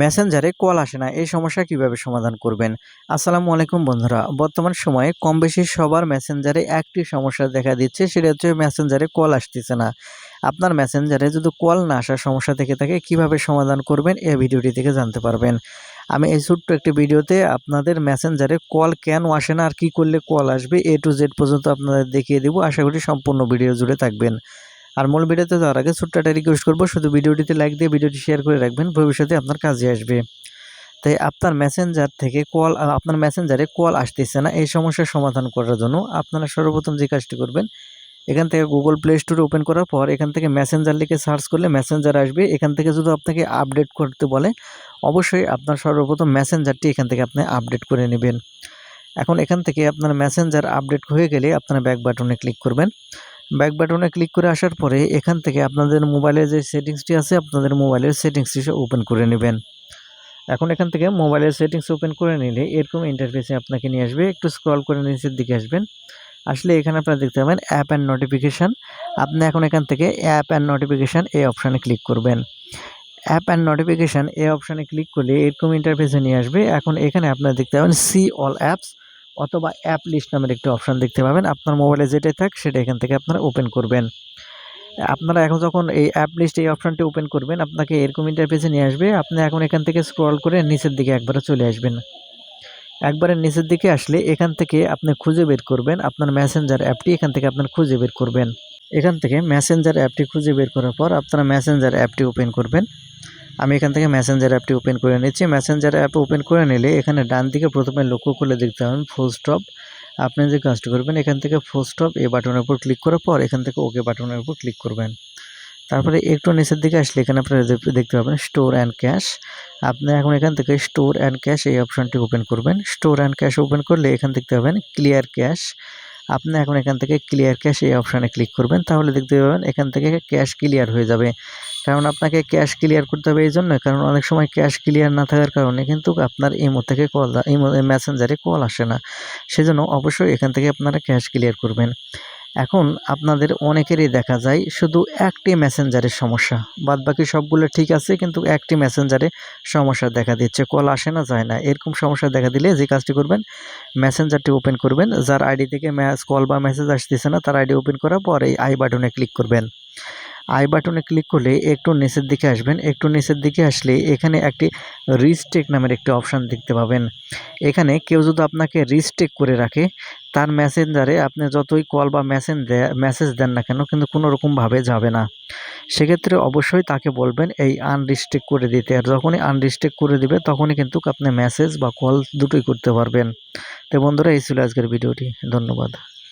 মেসেঞ্জারে কল আসে না। এই সমস্যা কীভাবে সমাধান করবেন? আসসালামু আলাইকুম বন্ধুরা, বর্তমান সময়ে কম বেশি সবার মেসেঞ্জারে একটি সমস্যা দেখা দিচ্ছে, সেটা হচ্ছে মেসেঞ্জারে কল আসতেছে না। আপনার মেসেঞ্জারে যদি কল না আসার সমস্যা থেকে থাকে, কীভাবে সমাধান করবেন? এই ভিডিওটি থেকে জানতে পারবেন। আমি এই ছোট্ট একটি ভিডিওতে আপনাদের মেসেঞ্জারে কল কেন আসে না, আর কি করলে কল আসবে এ টু জেড পর্যন্ত আপনাদের দেখিয়ে দেবো। আশা করি সম্পূর্ণ ভিডিও জুড়ে থাকবেন। আর মূল ভিডিওতে যাওয়ার আগে ছোট্ট একটা রিকোয়েস্ট করব, শুধু ভিডিওটিতে লাইক দিয়ে ভিডিওটি শেয়ার করে রাখবেন, ভবিষ্যতে আপনার কাজে আসবে। তাই আপনার মেসেঞ্জার থেকে কল আপনার মেসেঞ্জারে কল আসতেছে না, এই সমস্যার সমাধান করার জন্য আপনারা সর্বপ্রথম যে কাজটি করবেন, এখান থেকে গুগল প্লে স্টোর ওপেন করার পর এখান থেকে মেসেঞ্জার লিখে সার্চ করলে মেসেঞ্জার আসবে। এখান থেকে যদি আপনাকে আপডেট করতে বলে, অবশ্যই আপনার সর্বপ্রথম মেসেঞ্জারটি এখান থেকে আপনি আপডেট করে নেবেন। এখন এখান থেকে আপনার মেসেঞ্জার আপডেট হয়ে গেলে আপনার ব্যাক বাটনে ক্লিক করবেন। ব্যাক বাটনে ক্লিক করে আসার পরে এখান থেকে আপনাদের মোবাইলের যে সেটিংসটি আছে, আপনাদের মোবাইলের সেটিংসটি ওপেন করে নেবেন। এখন এখান থেকে মোবাইলের সেটিংস ওপেন করে নিলে এরকম ইন্টারফেসে আপনাকে নিয়ে আসবে। একটু স্ক্রল করে নিচের দিকে আসবেন। আসলে এখানে আপনারা দেখতে পাবেন অ্যাপ অ্যান্ড নোটিফিকেশান আপনি এখন এখান থেকে অ্যাপ অ্যান্ড নোটিফিকেশান এই অপশানে ক্লিক করবেন। অ্যাপ অ্যান্ড নোটিফিকেশান এই অপশানে ক্লিক করলে এরকম ইন্টারফেসে নিয়ে আসবে। এখন এখানে আপনারা দেখতে পাবেন সি অল অ্যাপস অথবা অ্যাপ লিস্ট নামের একটি অপশান দেখতে পাবেন। আপনার মোবাইলে যেটাই থাক সেটা এখান থেকে আপনারা ওপেন করবেন। আপনারা এখন যখন এই অ্যাপ লিস্ট এই অপশানটি ওপেন করবেন, আপনাকে এরকম ইন্টারফেসে নিয়ে আসবে। আপনি এখন এখান থেকে স্ক্রল করে নিচের দিকে একবারে চলে আসবেন। একবারে নিচের দিকে আসলে এখান থেকে আপনি খুঁজে বের করবেন। আপনার মেসেঞ্জার অ্যাপটি এখান থেকে আপনার খুঁজে বের করবেন। এখান থেকে মেসেঞ্জার অ্যাপটি খুঁজে বের করার পর আপনারা মেসেঞ্জার অ্যাপটি ওপেন করবেন। আমি এখান থেকে মেসেঞ্জার অ্যাপটি ওপেন করে নিচ্ছি। মেসেঞ্জার অ্যাপ ওপেন করে নিলে এখানে ডান দিকে প্রথমে লক্ষ্য করলে দেখতে পাবেন ফুল স্টপ আপনি যে কাজটি করবেন, এখান থেকে ফুল স্টপ এই বাটনের উপর ক্লিক করার পর এখান থেকে ওকে বাটনের উপর ক্লিক করবেন। তারপরে একটু নিচের দিকে আসলে এখানে আপনারা দেখতে পাবেন স্টোর অ্যান্ড ক্যাশ আপনি এখন এখান থেকে স্টোর অ্যান্ড ক্যাশ এই অপশানটি ওপেন করবেন। স্টোর অ্যান্ড ক্যাশ ওপেন করলে এখান দেখতে পাবেন ক্লিয়ার ক্যাশ আপনি এখন এখান থেকে ক্লিয়ার ক্যাশ এই অপশানে ক্লিক করবেন। তাহলে দেখতে পাবেন এখান থেকে ক্যাশ ক্লিয়ার হয়ে যাবে। কারণ আপনাকে ক্যাশ ক্লিয়ার করতে হবে এই জন্য কারণ অনেক সময় ক্যাশ ক্লিয়ার না থাকার কারণে কিন্তু আপনার ইমো থেকে কল ইমো মেসেঞ্জারে কল আসে না। সেজন্য অবশ্যই এখান থেকে আপনারা ক্যাশ ক্লিয়ার করবেন। এখন আপনাদের অনেকেরই দেখা যায় শুধু একটি মেসেঞ্জারের সমস্যা বাদ বাকি সবগুলো ঠিক আছে কিন্তু একটি মেসেঞ্জারে সমস্যা দেখা দিচ্ছে কল আসে না, যায় না। এরকম সমস্যা দেখা দিলে যে কাজটি করবেন মেসেঞ্জারটি ওপেন করবেন, যার আইডি থেকে ম্যাস কল বা মেসেজ আসতেছে না, তার আইডি ওপেন করার পর এই আই বাটনে ক্লিক করবেন। আই বাটনে ক্লিক করলে একটু নিচের দিকে আসবেন। একটু নিচের দিকে আসলে এখানে একটি রিস্টেক নামের একটি অপশান দেখতে পাবেন। এখানে কেউ যদি আপনাকে রিস্টেক করে রাখে, তার মেসেঞ্জারে আপনি যতই কল বা মেসেজ মেসেজ দেন না কেন, কিন্তু কোনো রকমভাবে যাবে না। সেক্ষেত্রে অবশ্যই তাকে বলবেন, এই আনরিস্টেক করে দিতে। আর যখনই আনরিস্টেক করে দিবে, তখনই কিন্তু আপনি মেসেজ বা কল দুটোই করতে পারবেন। তো বন্ধুরা, এই ছিল আজকের ভিডিওটি। ধন্যবাদ।